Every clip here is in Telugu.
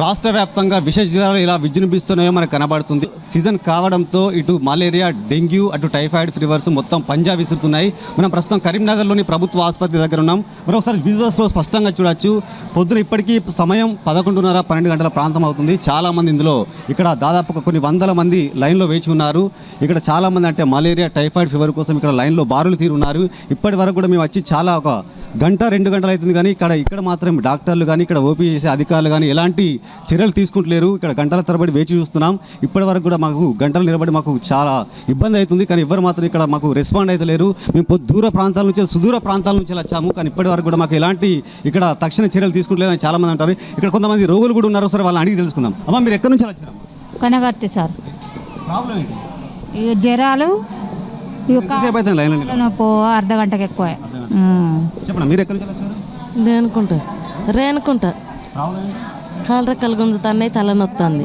రాష్ట్ర వ్యాప్తంగా విష జ్వరాలు ఇలా విజృంభిస్తున్నాయో మనకు కనబడుతుంది. సీజన్ కావడంతో ఇటు మలేరియా డెంగ్యూ అటు టైఫాయిడ్ ఫీవర్స్ మొత్తం పంజా విసురుతున్నాయి. మనం ప్రస్తుతం కరీంనగర్లోని ప్రభుత్వ ఆసుపత్రి దగ్గర ఉన్నాం. మనం ఒకసారి విజువల్స్లో స్పష్టంగా చూడొచ్చు. పొద్దున ఇప్పటికీ సమయం పదకొండున్నర పన్నెండు గంటల ప్రాంతం అవుతుంది. చాలామంది ఇందులో ఇక్కడ దాదాపు కొన్ని వందల మంది లైన్లో వేచి ఉన్నారు. ఇక్కడ చాలామంది అంటే మలేరియా టైఫాయిడ్ ఫీవర్ కోసం ఇక్కడ లైన్లో బారులు తీరు ఉన్నారు ఇప్పటి వరకు కూడా మేము వచ్చి చాలా ఒక గంట రెండు గంటలు అవుతుంది కానీ ఇక్కడ ఇక్కడ మాత్రం డాక్టర్లు కానీ ఇక్కడ ఓపీ చేసే అధికారులు కానీ ఎలాంటి చర్యలు తీసుకుంటలేరు. ఇక్కడ గంటల తరబడి వేచి చూస్తున్నాం. ఇప్పటి వరకు కూడా మాకు గంటలు నిలబడి మాకు చాలా ఇబ్బంది అవుతుంది. కానీ ఎవరు మాత్రం ఇక్కడ మాకు రెస్పాండ్ అయితే లేరు. మేము దూర ప్రాంతాల నుంచి సుదూర ప్రాంతాల నుంచి వచ్చాము. కానీ ఇప్పటి వరకు కూడా మాకు ఎలాంటి ఇక్కడ తక్షణ చర్యలు తీసుకుంటలేరు అని చాలా మంది అంటారు. ఇక్కడ కొంతమంది రోగులు కూడా ఉన్నారు సరే వాళ్ళని అడిగి తెలుసుకుందాం. అమ్మ మీరు ఎక్కడి నుంచి వచ్చారు? కనగర్తి సార్. ప్రాబ్లం ఏంటి? ఇక జ్వరాలు నొప్పి అర్ధ గంటకి ఎక్కువ. ఉమ్. చెప్పండి మీరు ఎక్కడి నుంచి వచ్చారు? రేనుకుంటా రేనుకుంటా ప్రాబ్లం ఏంటి? కాలు రెక్కలు గుంజుతున్నాయి తలనొస్తుంది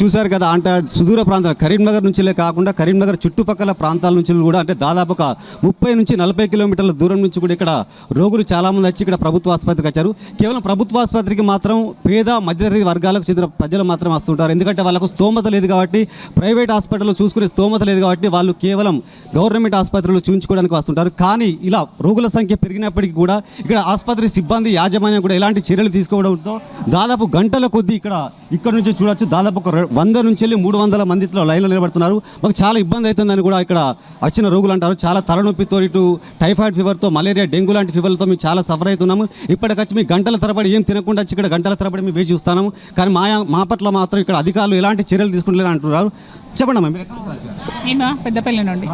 చూశారు కదా అంటే సుదూర ప్రాంతాలు కరీంనగర్ నుంచిలే కాకుండా కరీంనగర్ చుట్టుపక్కల ప్రాంతాల నుంచి కూడా అంటే దాదాపు ఒక ముప్పై నుంచి నలభై కిలోమీటర్ల దూరం నుంచి కూడా ఇక్కడ రోగులు చాలామంది వచ్చి ఇక్కడ ప్రభుత్వ ఆసుపత్రికి వచ్చారు. కేవలం ప్రభుత్వ ఆసుపత్రికి మాత్రం పేద మధ్యతరగతి వర్గాలకు చెందిన ప్రజలు మాత్రం వస్తుంటారు. ఎందుకంటే వాళ్ళకు స్తోమత లేదు కాబట్టి ప్రైవేట్ హాస్పిటల్లో చూసుకునే స్తోమత లేదు కాబట్టి వాళ్ళు కేవలం గవర్నమెంట్ ఆసుపత్రిలో చూపించుకోవడానికి వస్తుంటారు. కానీ ఇలా రోగుల సంఖ్య పెరిగినప్పటికీ కూడా ఇక్కడ ఆసుపత్రి సిబ్బంది యాజమాన్యం కూడా ఎలాంటి చర్యలు తీసుకోవడంతో దాదాపు గంటల కొద్దీ ఇక్కడ ఇక్కడ నుంచి చూడొచ్చు. దాదాపు ఒక వంద నుంచి వెళ్ళి మూడు వందల మందిలో లైన్లో నిలబడుతున్నారు. మాకు చాలా ఇబ్బంది అవుతుందని కూడా ఇక్కడ వచ్చిన రోగులు అంటారు. చాలా తలనొప్పితో ఇటు టైఫాయిడ్ ఫీవర్తో మలేరియా డెంగ్యూ లాంటి ఫీవర్లతో మేము చాలా సఫర్ అవుతున్నాము. ఇప్పటికొచ్చి మీ గంటల తరబడి ఏం తినకుండా వచ్చి ఇక్కడ గంటల తరబడి మేము వేచి చూస్తాము కానీ మా మా పట్ల మాత్రం ఇక్కడ అధికారులు ఎలాంటి చర్యలు తీసుకుంటలేరు అంటున్నారు. చెప్పండి అమ్మా మేము? పెద్దపల్లి నుండి.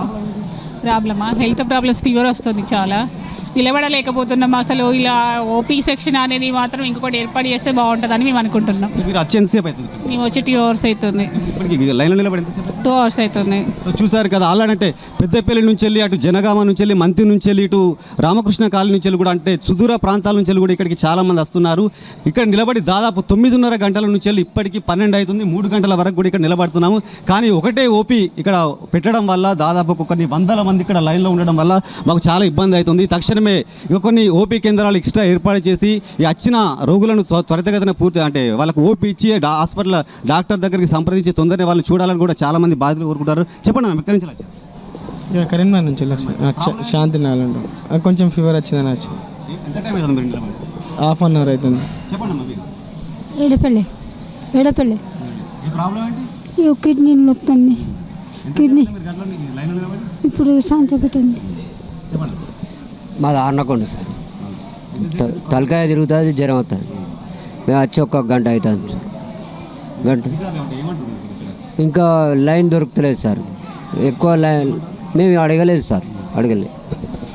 ప్రాబ్లమా? హెల్త్ ప్రాబ్లమ్స్ ఫీవర్ వస్తుంది చాలా. నిలబడలేకపోతున్నాం అసలు. ఇలా ఓపీ సెక్షన్ అనేది మాత్రం ఇంకొకటి ఏర్పాటు చేస్తే బాగుంటుందని మేము అనుకుంటున్నాం. మీరు వచ్చి ఎంతసేపు అవుతుంది? మేము వచ్చి టూ అవర్స్ అవుతుంది. ఇప్పటికి లైన్లో నిలబడి ఎంతసేపు టూ అవర్స్ అవుతుంది. సో చూశారు కదా అలానంటే పెద్దపల్లి నుంచి వెళ్ళి అటు జనగామ నుంచి వెళ్ళి మంతి నుంచి వెళ్ళి ఇటు రామకృష్ణ కాలనీ నుంచి వెళ్ళి కూడా అంటే సుదూర ప్రాంతాల నుంచి వెళ్ళి కూడా ఇక్కడికి చాలా మంది వస్తున్నారు. ఇక్కడ నిలబడి దాదాపు తొమ్మిదిన్నర గంటల నుంచి వెళ్ళి ఇప్పటికి పన్నెండు అవుతుంది. మూడు గంటల వరకు కూడా ఇక్కడ నిలబడుతున్నాము. కానీ ఒకటే ఓపీ ఇక్కడ పెట్టడం వల్ల దాదాపు ఒక కొన్ని వందల మంది ఇక్కడ లైన్లో ఉండడం వల్ల మాకు చాలా ఇబ్బంది అవుతుంది. తక్షణమే ఇక కొన్ని ఓపీ కేంద్రాలు ఎక్స్ట్రా ఏర్పాటు చేసి ఈ వచ్చిన రోగులను త్వ- త్వరితగతిన పూర్తి అంటే వాళ్ళకు ఓపీ ఇచ్చి హాస్పిటల్ డాక్టర్ దగ్గరికి సంప్రదించి తొందరగా వాళ్ళు చూడాలని కూడా చాలా మంది బాధితులు కోరుకుంటారు. చెప్పండి అన్న, ఎక్కడి నుంచి వచ్చారు? కరీంనగర్ నుంచి శాంతి నాకు కొంచెం ఫీవర్ వచ్చిందని వచ్చి. ఎంత టైం అవుతుంది మీరు నిలబడి? హాఫ్ అన్ అవర్ అవుతుంది. చెప్పండి ఏంటి? ఈ కిడ్నీ నొప్పుంది కిడ్నీ. ఇప్పుడు శాంతి చెప్పండి. మాది ఆర్నకొండ సార్. తలకాయ తిరుగుతుంది జ్వరం వస్తుంది. మేము వచ్చి ఒక్క గంట అవుతుంది సార్. గంట. ఇంకా లైన్ దొరుకుతలేదు సార్. ఎక్కువ లైన్ మేము అడగలేదు సార్. అడగలేదు.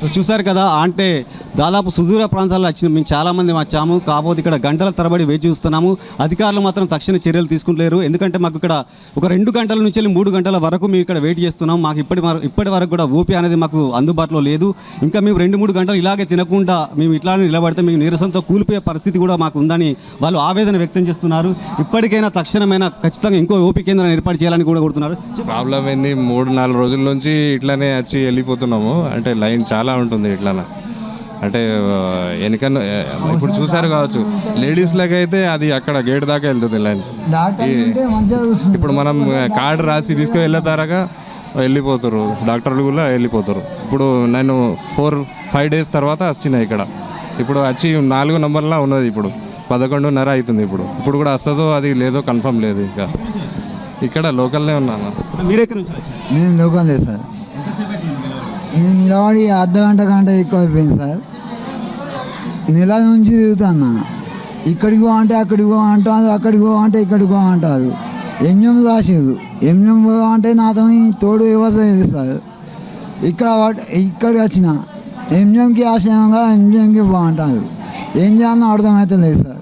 సో చూశారు కదా అంటే దాదాపు సుదూర ప్రాంతాల్లో వచ్చిన మేము చాలామంది వచ్చాము. కాకపోతే ఇక్కడ గంటల తరబడి వేచి చూస్తున్నాము. అధికారులు మాత్రం తక్షణ చర్యలు తీసుకుంటలేరు. ఎందుకంటే మాకు ఇక్కడ ఒక రెండు గంటల నుంచి వెళ్ళి మూడు గంటల వరకు మేము ఇక్కడ వెయిట్ చేస్తున్నాం. మాకు ఇప్పటి ఇప్పటి వరకు కూడా ఓపీ అనేది మాకు అందుబాటులో లేదు. ఇంకా మేము రెండు మూడు గంటలు ఇలాగే తినకుండా మేము ఇట్లానే నిలబడితే మేము నీరసంతో కూలిపోయే పరిస్థితి కూడా మాకు ఉందని వాళ్ళు ఆవేదన వ్యక్తం చేస్తున్నారు. ఇప్పటికైనా తక్షణమైన ఖచ్చితంగా ఇంకో ఓపీ కేంద్రం ఏర్పాటు చేయాలని కూడా కోరుతున్నారు. ప్రాబ్లం ఏంది? మూడు నాలుగు రోజుల నుంచి ఇట్లానే వచ్చి వెళ్ళిపోతున్నాము. అంటే లైన్ చాలా ఉంటుంది ఇట్లానే? అంటే ఆ, వెనకన ఆ, ఇప్పుడు చూసారు కావచ్చు. లేడీస్ అయితే అది అక్కడ గేట్ దాకా వెళ్తుంది లైన్. ఇప్పుడు మనం కార్డు రాసి తీసుకు వెళ్ళేతారాగా వెళ్ళిపోతారు డాక్టర్లు కూడా వెళ్ళిపోతారు ఇప్పుడు నేను ఫోర్ ఫైవ్ డేస్ తర్వాత వచ్చినాయి ఇక్కడ. ఇప్పుడు వచ్చి నాలుగు నంబర్లా ఉన్నది ఇప్పుడు. పదకొండున్నర అవుతుంది ఇప్పుడు. ఇప్పుడు కూడా వస్తుందో అది లేదో కన్ఫర్మ్ లేదు ఇంకా. ఇక్కడ లోకల్నే ఉన్నాను. మీరు ఎక్కడి నుంచి వచ్చారు? మేము లోకం లేదు సార్ నేను నిలబడి అర్ధ గంట గంట ఎక్కువ అయిపోయింది సార్. నెల నుంచి తిరుగుతున్నా. ఇక్కడికి పో అంటే అక్కడికి పో అంటారు అక్కడికి పో అంటే ఇక్కడికి పో అంటారు. ఎంఎం రాసేది ఎంఎం అంటే నాతో తోడు ఎవరు లేదు సార్. ఇక్కడ ఇక్కడికి వచ్చిన. ఎంఎంకి ఆశయంగా ఎంఎంకి బాగుంటారు ఏం చేయాలో అర్థమైతే లేదు సార్.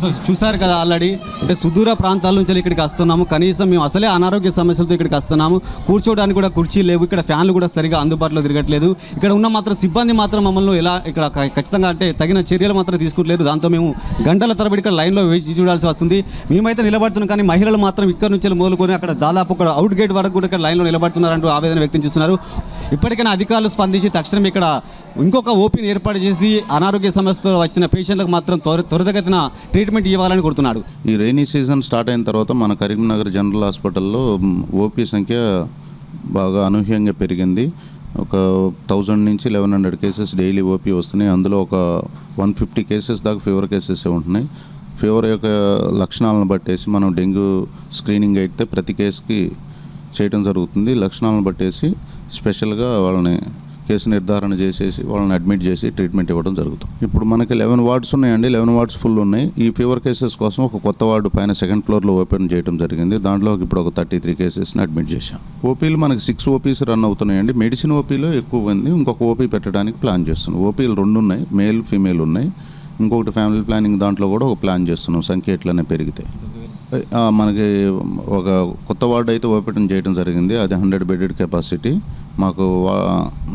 చూశారు చూసారు కదా ఆల్రెడీ. అంటే సుదూర ప్రాంతాల నుంచి ఇక్కడికి వస్తున్నాము. కనీసం మేము అసలే అనారోగ్య సమస్యలతో ఇక్కడికి వస్తున్నాము. కూర్చోవడానికి కూడా కుర్చీ లేవు. ఇక్కడ ఫ్యాన్లు కూడా సరిగా అందుబాటులో తిరగట్లేదు. ఇక్కడ ఉన్న మాత్రం సిబ్బంది మాత్రం మమ్మల్ని ఎలా ఇక్కడ ఖచ్చితంగా అంటే తగిన చర్యలు మాత్రం తీసుకుంటలేదు. దాంతో మేము గంటల తరబడి ఇక్కడ లైన్లో వేచి చూడాల్సి వస్తుంది. మేమైతే నిలబడుతున్నాం కానీ మహిళలు మాత్రం ఇక్కడ నుంచి మొదలుకొని అక్కడ దాదాపు ఒక అవుట్ గేట్ వరకు కూడా ఇక్కడ లైన్లో నిలబడుతున్నారంటూ ఆవేదన వ్యక్తం చేస్తున్నారు. ఇప్పటికైనా అధికారులు స్పందించి తక్షణం ఇక్కడ ఇంకొక ఓపీని ఏర్పాటు చేసి అనారోగ్య సమస్యతో వచ్చిన పేషెంట్లకు మాత్రం త్వర త్వరితగతిన ట్రీట్మెంట్ ట్రీట్మెంట్ ఇవ్వాలని కోరుతున్నాడు. ఈ రైనీ సీజన్ స్టార్ట్ అయిన తర్వాత మన కరీంనగర్ జనరల్ హాస్పిటల్లో ఓపీ సంఖ్య బాగా అనూహ్యంగా పెరిగింది. ఒక థౌజండ్ నుంచి eleven hundred cases daily OP వస్తున్నాయి. అందులో ఒక వన్ ఫిఫ్టీ కేసెస్ దాకా ఫీవర్ కేసెస్ ఉంటున్నాయి. ఫీవర్ యొక్క లక్షణాలను బట్టేసి మనం డెంగ్యూ స్క్రీనింగ్ అయితే ప్రతి కేసుకి చేయడం జరుగుతుంది. లక్షణాలను బట్టేసి స్పెషల్గా వాళ్ళని కేసు నిర్ధారణ చేసేసి వాళ్ళని అడ్మిట్ చేసి ట్రీట్మెంట్ ఇవ్వడం జరుగుతుంది. ఇప్పుడు మనకి లెవెన్ వార్డ్స్ ఉన్నాయండి. లెవెన్ వార్డ్స్ ఫుల్ ఉన్నాయి. ఈ ఫీవర్ కేసెస్ కోసం ఒక కొత్త వార్డు పైన సెకండ్ ఫ్లోర్లో ఓపెన్ చేయడం జరిగింది. దాంట్లో ఇప్పుడు ఒక థర్టీ త్రీ కేసెస్ని అడ్మిట్ చేశాం. ఓపీలు మనకి సిక్స్ ఓపీస్ రన్ అవుతున్నాయండి. మెడిసిన్ ఓపీలో ఎక్కువ ఉంది ఇంకొక ఓపీ పెట్టడానికి ప్లాన్ చేస్తున్నాం. ఓపీలు రెండు ఉన్నాయి. మేల్ ఫీమేల్ ఉన్నాయి. ఇంకొకటి ఫ్యామిలీ ప్లానింగ్ దాంట్లో కూడా ఒక ప్లాన్ చేస్తున్నాం. సంఖ్య ఎట్లనే పెరిగితే మనకి ఒక కొత్త వార్డు అయితే ఓపెన్ చేయడం జరిగింది. అది హండ్రెడ్ బెడెడ్ కెపాసిటీ. మాకు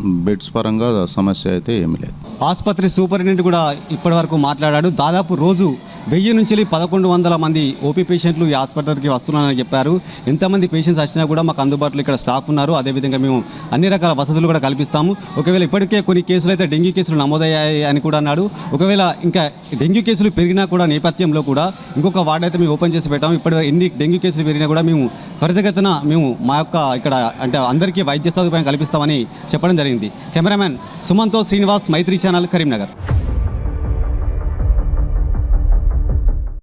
బెడ్స్ పరంగా సమస్య అయితే ఏమీ లేదు. ఆసుపత్రి సూపరింటెండెంట్ కూడా ఇప్పటివరకు మాట్లాడాడు. దాదాపు రోజు వెయ్యి నుంచి పదకొండు వందల మంది ఓపీ పేషెంట్లు ఈ ఆసుపత్రికి వస్తున్నారని చెప్పారు. ఎంతమంది పేషెంట్స్ వచ్చినా కూడా మాకు అందుబాటులో ఇక్కడ స్టాఫ్ ఉన్నారు. అదేవిధంగా మేము అన్ని రకాల వసతులు కూడా కల్పిస్తాము. ఒకవేళ ఇప్పటికే కొన్ని కేసులు అయితే డెంగ్యూ కేసులు నమోదయ్యాయి అని కూడా అన్నాడు. ఒకవేళ ఇంకా డెంగ్యూ కేసులు పెరిగినా కూడా నేపథ్యంలో కూడా ఇంకొక వార్డు అయితే మేము ఓపెన్ చేసి పెట్టాము. ఇప్పటి ఎన్ని డెంగ్యూ కేసులు పెరిగినా కూడా మేము త్వరితగతిన మేము మా యొక్క ఇక్కడ అంటే అందరికీ వైద్య సదుపాయం కల్పిస్తామని చెప్పడం జరిగింది. కెమెరామెన్ సుమంతో శ్రీనివాస్ మైత్రి ఛానల్ కరీంనగర్.